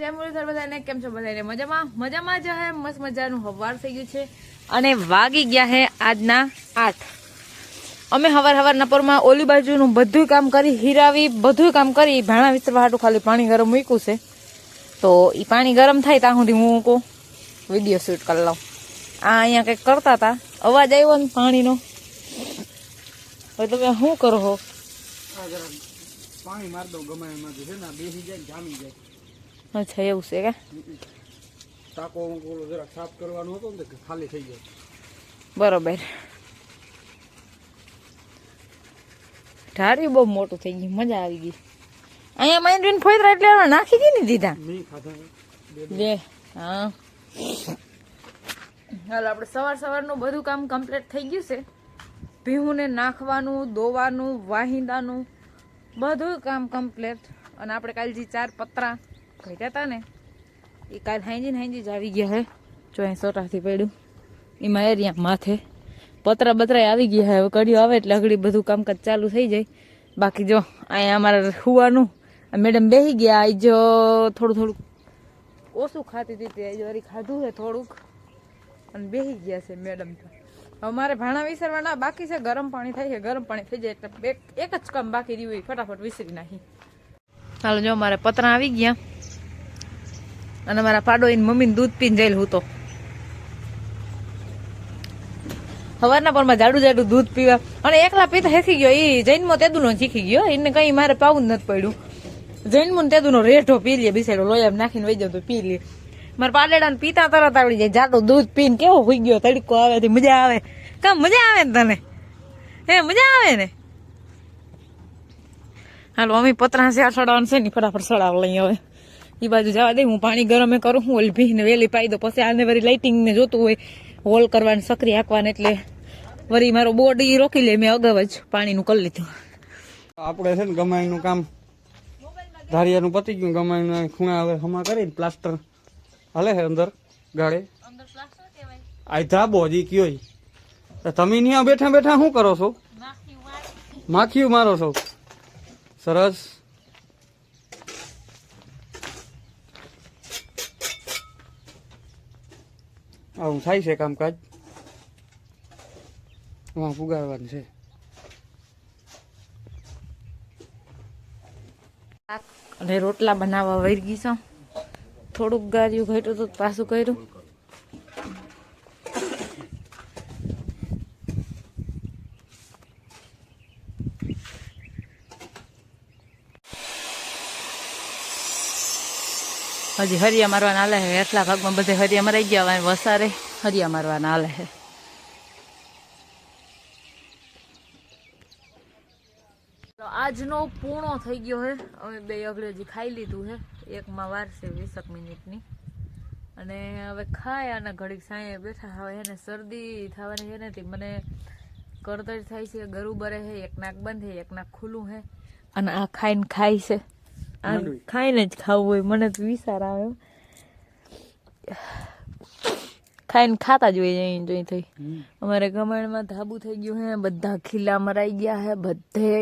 જય મુરલીધર બધાને કેમ છો બધાને મજામાં? મજામાં જ હે, મસ્ત મજાનું હવાર થઈ ગયું છે અને વાગી ગયા હે આજના આઠ. અમે હવાર હવાર નપરમાં ઓલી બાજુનું બધું કામ કરી, હીરાવી બધું કામ કરી, ભાણા વિસ્તરવા હાટું ખાલી પાણી ગરમ મૂક્યું છે. તો એ પાણી ગરમ થાય ત્યાં સુધી હું કહું વીડિયો શૂટ કરી લઉં. આ અહીંયા કંઈક કરતા હતા. અવાજ આવ્યો ને પાણીનો. હવે તમે શું કરો પાણી મારી દઉં ગમે એમાંથી છે ને બેસી જાય જામી જાય. અચ્છા એવું છે કે? ટાંકો ઓલો જરા સાફ કરવાનો હતો ને ખાલી થઈ ગયો. બરોબર. ઢારી બહુ મોટું થઈ ગયું મજા આવી ગઈ. અહીંયા માઇન્ડ ફોઈતરા એટલે નાખી દી ને દીધા? લે હા. હાલ આપણે સવાર સવારનું બધું કામ કમ્પ્લીટ થઈ ગયું છે. ભીહુંને નાખવાનું દોવાનું વાહિંદાનું બધું કામ કમ્પ્લીટ. અને આપણે કાલ જે ચાર પતરા ઘટ્યા હતા ને? એ કાલ હાંજી ને હાંજી જ આવી ગયા હે. જો અહીં સોટાથી પડ્યું. એમાં એરિયા માથે. પતરા બતરા આવી ગયા હવે કઢીઓ આવે એટલે અગડી બધું કામકાજ ચાલુ થઈ જાય. બાકી જો, અહીંયા અમારે હુવાનું મેડમ બેસી ગયા. આજ જો થોડું થોડુંક ઓછું ખાતી હતી તે. વળી ખાધું છે થોડુંક. અને બેસી ગયા છે મેડમ તો. હવે ભાણા વિસરવાના બાકી છે. ગરમ પાણી થાય છે. ગરમ પાણી થઈ જાય એટલે એક જ કામ બાકી રહ્યું હોય. ફટાફટ વિસરી નાખી. ચાલો જો મારે પતરા આવી ગયા. અને મારા પાડો એની મમ્મીને દૂધ પીને જઈલ હું તો. સવારના પરમાં જાડું જાડું દૂધ પીવા. અને એકલા પીતા શીખી ગયો. એ જૈનમો તેદુનો શીખી ગયો. એને કઈ મારે પાવું જ નથી પડ્યું. જૈનમો તેદુનો રેઠો પી લે બિસાડો લોયા નાખીને વહી જાવ તો પી લે. મારા પાલેડા પીતા તરત આવડી જાય. જાડું દૂધ પીને કેવો હોઈ ગયો, તડકો આવે તે મજા આવે. કામ મજા આવે ને તને? હે, મજા આવે ને? હાલો, અમે પતરા છે સડાવવાનું છે ને, ફટાફટ સડાવ લઈ હવે એ બાજુ જવા દે હું પાણી ગરમે કરું હું ઓલભી ને વેલી પાઈ દો પછી આને વરી લાઇટિંગ ને જોતું હોય હોલ કરવાની સક્રિય હાંકવાની એટલે વળી મારો બોર્ડ એ રોકી લે મેં અગાઉ જ પાણીનું કરી લીધું. આપણે છે ને ગમાઈનું કામ ધારિયાનું પતી ગયું ગમાયનું ખૂણા હવે હમા કરીને પ્લાસ્ટર હાલે છે અંદર ગાડે આ ધાબો હજી કયો તો તમે ત્યાં બેઠા બેઠા શું કરો છો? માખીયું મારો છો. સરસ. આવું થાય છે કામકાજ. એમાં ફુગાડવાનું છે. અને રોટલા બનાવવા છો છું. થોડુંક ગાર્યું ઘટ્યું તો પાછું કર્યું. હજી હરિયા મારવાના હાલે છે. એટલા ભાગમાં બધે હરિયા મરાઈ ગયા હોય વસારે હરિયા મારવાના હાલે છે. આજનો પૂર્ણો થઈ ગયો હે અમે બે અગળેજી ખાઈ લીધું હે એકમાં વાર છે વીસક મિનિટની. અને હવે ખાય અને ઘડીક સાંયે બેઠા હવે એને શરદી થવાની છે ને મને કરતર થાય છે ગરું છે, એક નાક બંધ છે, એક નાક ખુલ્લું છે. અને આ ખાઈને ખાય છે. ખાઈને જ ખાવું હોય મને તો વિચાર આવે ખાઈને ખાતા જ હોય અહીં જોઈ થઈ. અમારે ગમણમાં ધાબુ થઈ ગયું હે બધા ખીલા મરાઈ ગયા હે બધે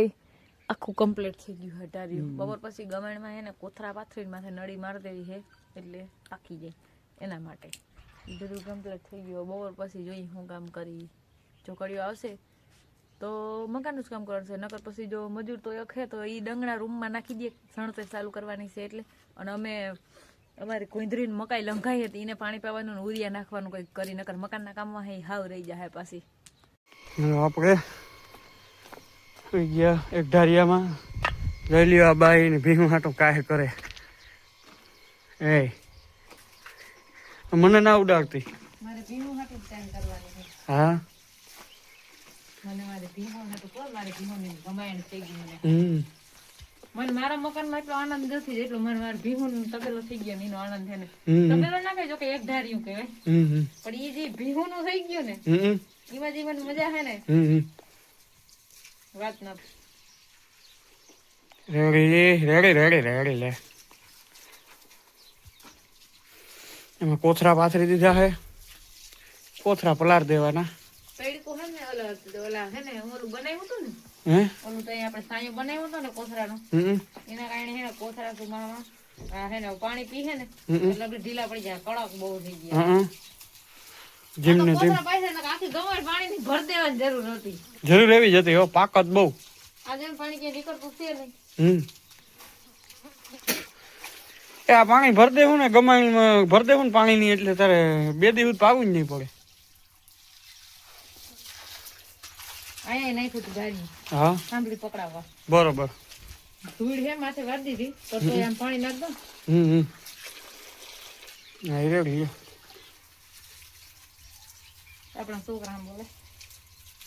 આખું કમ્પ્લીટ થઈ ગયું હટાર્યું બપોર પછી ગમણમાં હે ને કોથરા પાથરીને માથે નળી મારી દેવી છે એટલે પાકી જાય એના માટે. બધું કમ્પ્લીટ થઈ ગયું. બપોર પછી જોઈ હું કામ કરી. ચોકડીઓ આવશે તો મકાનનું જ કામ કરવાનું છે. નકર પછી જો મજૂર તો એક હે તો એ ડંગણા રૂમમાં નાખી દે સણતર ચાલુ કરવાની છે એટલે. અને અમે અમારી કોઈંદરીને મકાઈ લંઘાઈ હતી એને પાણી પાવાનું ને ઉરિયા નાખવાનું કંઈક કરી નકર મકાનના કામમાં હે હાવ રહી જાય પાછી. આપણે ગયા એક ઢારિયામાં. લઈ લ્યો આ બાઈ ને ભીમ હાટો કાહે કરે. એ. મને ના ઉડાડતી. મારે ભીમ હાટું ટાઈમ કરવાની હા? મને મારે ભીમું હાટું કોણ મારે ભીમું ગમાયણ થઈ ગયું મને? મને મારા મકાનમાં એટલો આનંદ નથી જેટલો મને મારા ભીમું તબેલો થઈ ગયો એનો આનંદ છે ને. તબેલો ના કહેજો કે એક ધાર્યું કહેવાય. હમ હમ. પણ એ જે ભીમું નું થઈ ગયું ને એમાં જે મને મજા છે ને વાત ના રેડી રેડી રેડી રેડી લે. એમાં કોથરા પાથરી દીધા હે કોથરા પલાર દેવાના. પેડકું હે ને ઓલા ઓલા હે ને ઓલું બનાવ્યું હતું ને હે? ઓલું તો આપણે સાયું બનાવ્યું હતું ને કોથરાનું. એના કારણે હે ને કોથરા હે ને પાણી પીએ ને એટલે ઢીલા પડી જાય કડક બહુ થઈ ગયા. હા જીમ ને જીમ કોથળા પાછળ ને આખી ગમાડ પાણીની ભર દેવાની જરૂર હતી જરૂર એવી જ હતી હો પાકત બહુ. આજે પાણી ક્યાં નીકળતું છે નહીં. હમ. એ આ પાણી ભર દેવું ને ગમાણ ભર દેવું ને પાણી ની એટલે તારે બે દિવસ પાવું જ નહીં પડે. અહીંયા નાખ્યું હતું ગાડી હા. સાંભળી પકડાવવા. બરોબર. ધૂળ હે માથે વાર દીધી. તો તો આમ પાણી નાખ દો. હમ હમ. હા એ રેડી આપણા છોકરા બોલે.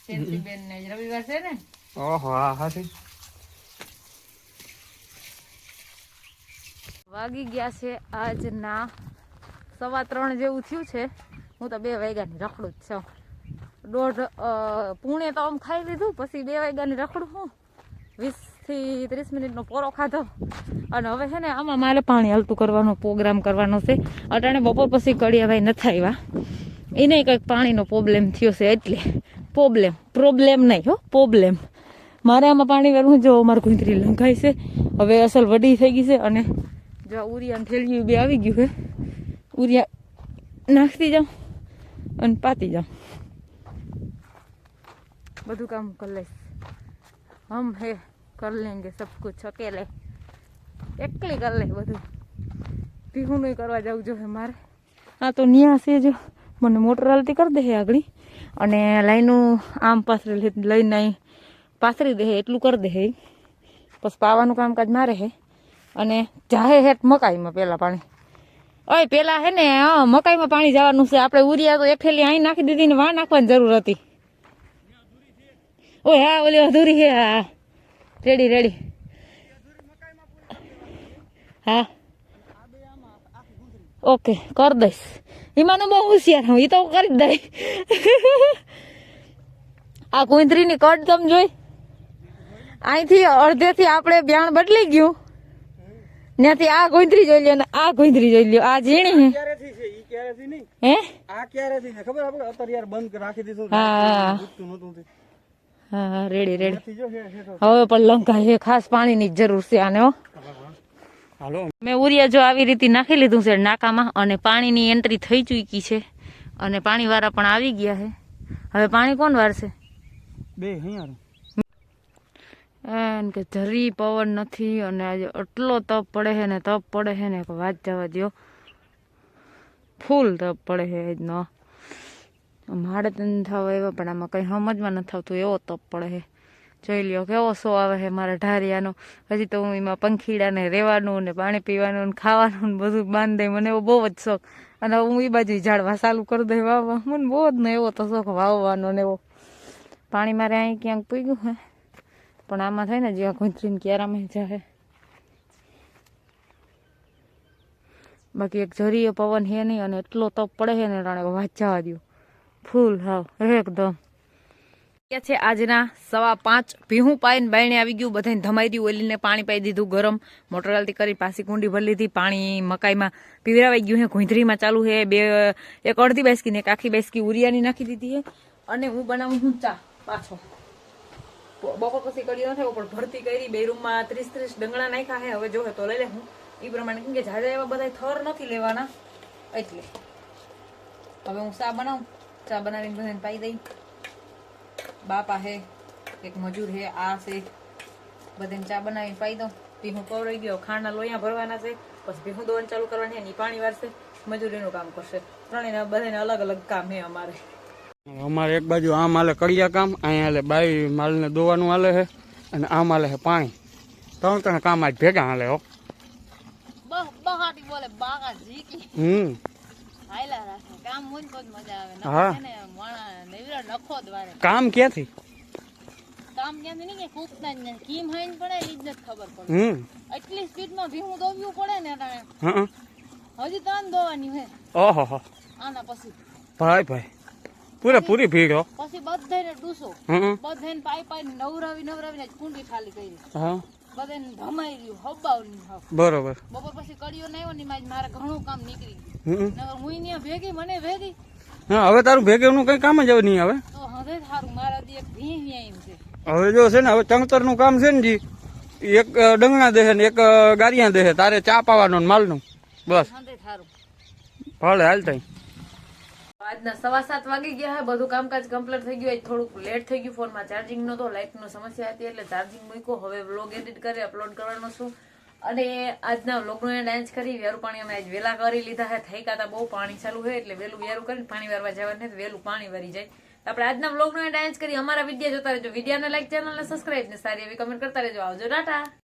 સેન્સી બેન ને રવિવાર છે ને? ઓહો હા હાથી. વાગી ગયા છે આજના સવા ત્રણ જેવું થયું છે. હું તો બે વાગ્યાની રખડું જ છું. દોઢ પૂણે તો આમ ખાઈ લીધું, પછી બે વાગ્યાની રખડું હું વીસથી ત્રીસ મિનિટનો પોરો ખાધો. અને હવે છે ને આમાં મારે પાણી હલતું કરવાનો, પ્રોગ્રામ કરવાનો છે. અટાણે બપોર પછી કડિયાભાઈ નથી આવ્યા. એને કંઈક પાણીનો પ્રોબ્લેમ થયો છે એટલે. પ્રોબ્લેમ પ્રોબ્લેમ નહીં હો, પ્રોબ્લેમ. મારે આમાં પાણી વેરવું જો મારું કુંતરી લંઘાઈ છે. હવે અસલ વડી થઈ ગઈ છે અને જો ઉરિયાને થેલિયું બે આવી ગયું છે. ઉરિયા નાખતી જાઉં અને પાતી જાઉં. બધું કામ કરી લઈશ. હમ હે, કર લેંગે સબ કુછ, અકેલે. એકલી કરી લે બધું. ભીહું નહીં કરવા જવું જોઈએ મારે. આ તો ન્યા જો. મને મોટર હાલતી કરી દે આગળ. અને લાઈનું આમ પાથરે લઈને અહીં પાથરી દે એટલું કરી દે પછી પાવાનું કામકાજ મારે હે. અને જાહે હેઠ મકાઈમાં પેલા પાણી. ઓય, પેલા હે ને હા મકાઈમાં પાણી જવાનું છે. આપણે ઉરિયા તો એકઠેલી અહીં નાખી દીધી ને વા નાખવાની જરૂર હતી. ઓય હા ઓલી અધૂરી હે હા. રેડી રેડી હા. ઓકે કર દઈશ. એમાંનો બહુ હોશિયાર હું એ તો કરી દઈશ. દઈ આ કુંતરીની કટ તમે જોઈ. અહીંથી અડધેથી આપણે બ્યાણ બદલી ગયું. ત્યાંથી આ ગોંધરી જોઈ લ્યો ને આ ગોંધરી જોઈ લ્યો. આ ઝીણી હે છે? આ ક્યારેથી ખબર આપણે? અત્યારે યાર બંધ રાખી દીધું. હા. હા રેડી રેડી. હવે પણ લંકા એ ખાસ પાણીની જરૂર છે આને હાલો. મેં ઉરિયા જો આવી રીતે નાખી લીધું છે નાકામાં અને પાણીની એન્ટ્રી થઈ ચૂકી છે અને પાણીવાળા પણ આવી ગયા છે. હવે પાણી કોણ વારશે? બે કે જરી પવન નથી અને આજે એટલો તપ પડે છે ને તપ પડે છે ને વાત જવા દ્યો. ફૂલ તપ પડે છે આજનો. મારે તો નથી થવા એવા, પણ આમાં કંઈ સમજમાં નથી આવતું એવો તપ પડે છે જોઈ લ્યો, કેવો શો આવે છે મારા ઢારિયાનો. હજી તો હું એમાં પંખીડાને રહેવાનું ને પાણી પીવાનું ને ખાવાનું ને બધું બાંધી દઈ મને એવો બહુ જ શોખ. અને હું એ બાજુ ઝાડવા ચાલુ કરી દઈ વાવવા મને બહુ જ ને એવો તો શોખ વાવવાનો ને એવો. પાણી મારે અહીં ક્યાંક પીગ્યું હે, પણ આમાં થાય ને જ્યાં ગુંથરીને ક્યારામાં જાય બાકી એક જરીય પવન હે નહીં, અને એટલો તપ પડે છે ને રાણે વાત જવા દ્યો. ફૂલ, હાવ, એકદમ. ક્યાં છે આજના સવા પાંચ, ભીહું પાઈને બાયણે આવી ગયું બધાને ધમાઈ દીધું ઓલીને પાણી પાઈ દીધું ગરમ. મોટર હાલતી કરી, પાછી કુંડી ભરી લીધી, પાણી મકાઈમાં પીવરાવાઈ ગયું છે ઘૂંધરીમાં ચાલુ છે બે, એક અડધી બેસકી ને એક આખી બેસકી ઉરિયાની નાખી દીધી છે અને હું બનાવું છું ચા પાછો. બપોર પછી કરી ન થાય, પણ ભરતી કરી, બે રૂમમાં ત્રીસ ત્રીસ ડંગણા નાખ્યા હે, હવે જોહે તો લઈ લે હું. એ પ્રમાણે કેમ કે જાજા એવા બધા થર નથી લેવાના, એટલે. હવે હું ચા બનાવું. ચા બનાવીને બધાને પાઈ દઈ. બાપા હે એક મજૂર હે આ છે. બધાને ચા બનાવીને પાઈ દઉં. ભીહું પવરાઈ ગયો ખાંડના લોયા ભરવાના છે. પછી ભીહું દોવાનું ચાલુ કરવાની છે ને પાણી વારશે. મજૂરીનું કામ કરશે. ત્રણેય બધાને અલગ અલગ કામ હે અમારે. અમારે એક બાજુ આમ હાલે કડિયા કામ અહીંયા હાલે બાઈ માલને દોવાનું હાલે છે અને આમ હાલે છે પાણી. ત્રણ ત્રણ કામ આજ ભેગા હાલે હો. બહાટી બોલે બાગા જીકી હમ. કામ ક્યાંથી? કામ ક્યાંથી નહીં કે કૂકતા જ નહીં. કીમ હાઈન પડે એ જ ખબર પડે એટલી સ્પીડમાં ભીમું દોવ્યું પડે ને અટાણે. હજી ત્રણ દોવાની હે. ઓહો હો. આના પછી. ભાઈ ભાઈ. પૂરેપૂરી ભીડ પછી બધાને ડૂસો. બધાને પાઈ પાઈ નવરાવી નવરાવીને કુંડી ખાલી કરી. હા. બધાને ધમાઈ રહ્યું હબાવની હાવ બરોબર. બપોર પછી આવ્યો ને મારે ઘણું કામ નીકળી ગયું. નકર હું ત્યાં ભેગી મને ભેગી. હા હવે તારું ભેગેનું કઈ કામ જ હવે નહીં હવે તો હવે સારું મારા દી એક ભી એમ છે. હવે જો છે ને હવે ચણતરનું કામ છે ને જી એક ડંગણા દેહે ને એક ગારિયા દેહે તારે ચા પાવાનો ને માલનું. બસ. ભલે હાલ તઈ. આજના સવા સાત વાગી ગયા હે, બધું કામકાજ કમ્પ્લીટ થઈ ગયું થોડુંક લેટ થઈ ગયું ફોનમાં ચાર્જિંગ નતો લાઇટનો સમસ્યા હતી એટલે ચાર્જિંગ મૂક્યો. હવે વ્લોગ એડિટ કરી અપલોડ કરવાનો છું. અને આજના વ્લોગનો ડાન્સ કરી, વેરું પાણી અમે આજ વહેલા કરી લીધા હે. થઈ કાતા બહુ, પાણી ચાલુ હોય એટલે વહેલું વેરું કરીને પાણી વારવા જવાનું નથી વહેલું પાણી વરી જાય. આપણે આજના વ્લોગનો ડાન્સ કરી, અમારા વીડિયો જોતા રહેજો. વિડીયાને લાઈક ચેનલને સબસ્ક્રાઈબ ને સારી એવી કમેન્ટ કરતા રહેજો. આવજો, ટાટા!